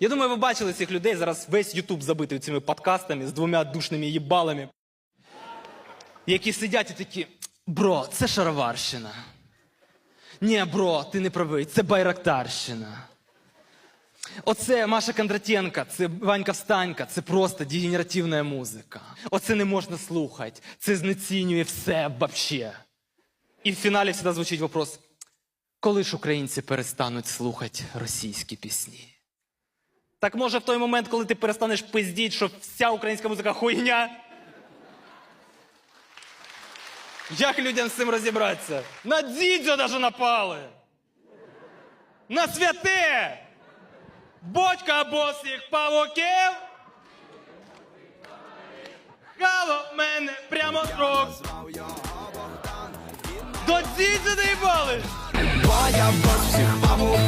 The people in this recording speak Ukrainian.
Я думаю, ви бачили цих людей. Зараз весь Ютуб забитий цими подкастами з двома душними їбалами, які сидять і такі: бро, це шароварщина. Ні, бро, ти не правий, це байрактарщина. Оце Маша Кондратенка, це Ванька Встанька, це просто дегенеративна музика. Оце не можна слухати. Це знецінює все вообще. І в фіналі завжди звучить вопрос: коли ж українці перестануть слухати російські пісні? Так може в той момент, коли ти перестанеш пиздіть, що вся українська музика хуйня? Як людям з цим розібратися? На дідзю даже напали! На святе! Бодька босих павуків! Хало мене прямо з рук! До дідзю доїбались! Бо я бос павуків